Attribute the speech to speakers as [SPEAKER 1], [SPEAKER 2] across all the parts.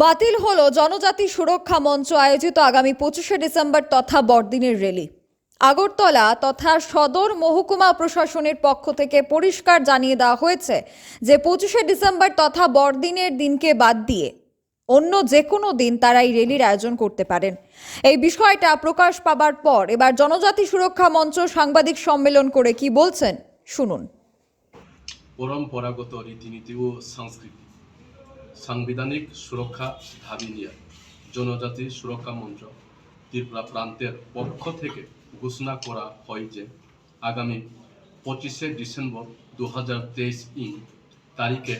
[SPEAKER 1] বাতিল হলো জনজাতি সুরক্ষা মঞ্চ আয়োজিত আগামী পঁচিশে ডিসেম্বর তথা বড়দিনের র্যালি আগরতলা তথা সদর মহকুমা প্রশাসনের পক্ষ থেকে পরিষ্কার জানিয়ে দেওয়া হয়েছে যে পঁচিশে ডিসেম্বর তথা বড়দিনের দিনকে বাদ দিয়ে অন্য যে কোনো দিন তারা এই র্যালির আয়োজন করতে পারেন। এই বিষয়টা প্রকাশ পাবার পর এবার জনজাতি সুরক্ষা মঞ্চ সাংবাদিক সম্মেলন করে কি বলছেন, শুনুন।
[SPEAKER 2] পরম্পরাগত রীতিনীতি ও সংস্কৃতি। সাংবিধানিক সুরক্ষা দাবি নিয়ে জনজাতি সুরক্ষা মঞ্চ ত্রিপুরা প্রান্তের পক্ষ থেকে ঘোষণা করা হয় যে আগামী পঁচিশে ডিসেম্বর দু হাজার তেইশ ইং তারিখে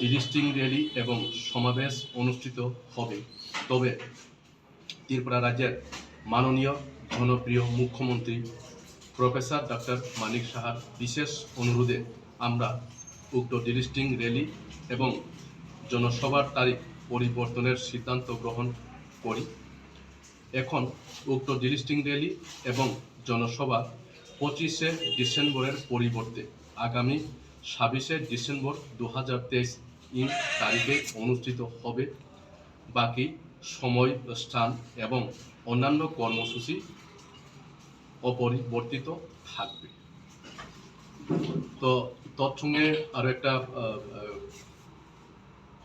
[SPEAKER 2] ডিলিস্টিং র্যালি এবং সমাবেশ অনুষ্ঠিত হবে। তবে ত্রিপুরা রাজ্যের মাননীয় জনপ্রিয় মুখ্যমন্ত্রী প্রফেসর ডক্টর মানিক সাহার বিশেষ অনুরোধে আমরা উক্ত ডিলিস্টিং র্যালি এবং জনসভার তারিখ পরিবর্তনের সিদ্ধান্ত গ্রহণ করি। এখন উক্ত ডিলিস্টিং র্যালি এবং জনসভা পঁচিশে ডিসেম্বরের পরিবর্তে আগামী ছাব্বিশে ডিসেম্বর দু হাজার তেইশ ইং তারিখে অনুষ্ঠিত হবে। বাকি সময়, স্থান এবং অন্যান্য কর্মসূচি অপরিবর্তিত থাকবে। তো তৎসঙ্গে আরও একটা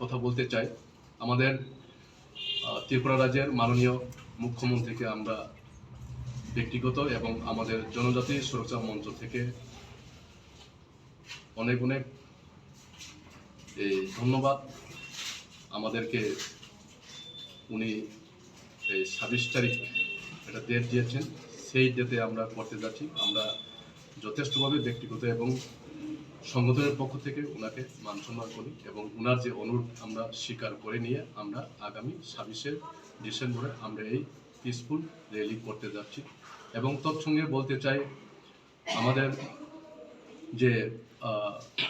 [SPEAKER 2] কথা বলতে চাই। আমাদের ত্রিপুরা রাজ্যের মাননীয় মুখ্যমন্ত্রীকে আমরা ব্যক্তিগত এবং আমাদের জনজাতি সুরক্ষা মঞ্চ থেকে অনেক অনেক এই ধন্যবাদ। আমাদেরকে উনি এই ছাব্বিশ তারিখ একটা ডেট দিয়েছেন। সেই ডেটে আমরা করতে যাচ্ছি। আমরা যথেষ্টভাবে ব্যক্তিগত এবং সংগঠনের পক্ষ থেকে ওনাকে মান সম্মান করি এবং ওনার যে অনুরোধ আমরা স্বীকার করে নিয়ে আমরা আগামী ছাব্বিশে ডিসেম্বরে আমরা এই পিসফুল র্যালি করতে যাচ্ছি। এবং তৎসঙ্গে বলতে চাই, আমাদের যে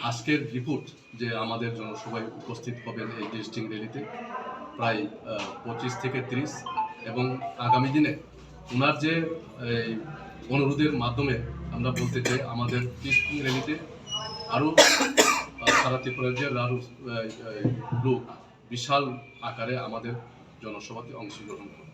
[SPEAKER 2] আজকের রিপোর্ট যে আমাদের জনসভায় উপস্থিত হবেন এই ডিস্ট্রিক্ট র্যালিতে প্রায় পঁচিশ থেকে তিরিশ এবং আগামী দিনে ওনার যে অনুরোধের মাধ্যমে আমরা বলতে চাই, আমাদের ডিস্ট্রিক্ট র্যালিতে আরও সারা ত্রিপুরা যে আরও লোক বিশাল আকারে আমাদের জনসভাতে অংশগ্রহণ করবে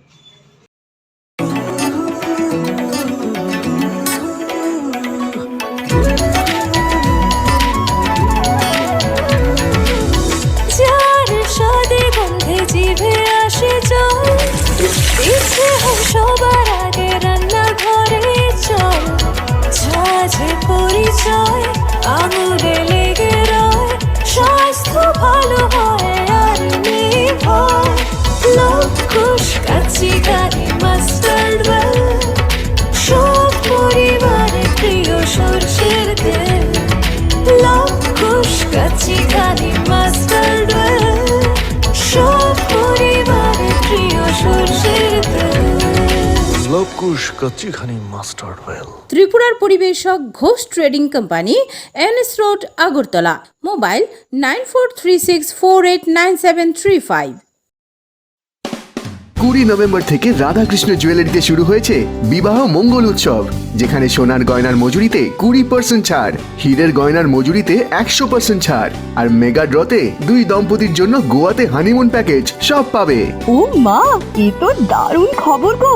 [SPEAKER 3] ত্রিপুরার পরিবেশক Ghosh trading company NS road Agartala. Mobile nine four three six four eight nine seven three five.
[SPEAKER 4] কুড়ি নভেম্বর থেকে রাধাকৃষ্ণ জুয়েলারিতে শুরু হয়েছে বিবাহ মঙ্গল উৎসব যেখানে সোনার গয়নার মজুরিতে কুড়ি পার্সেন্ট ছাড় হীরের গয়নার মজুরিতে একশো পার্সেন্ট ছাড় আর মেগা ড্রতে দুই দম্পতির জন্য গোয়াতে হানিমুন প্যাকেজ সব পাবে।
[SPEAKER 5] ও মা এ তো দারুণ খবর গো।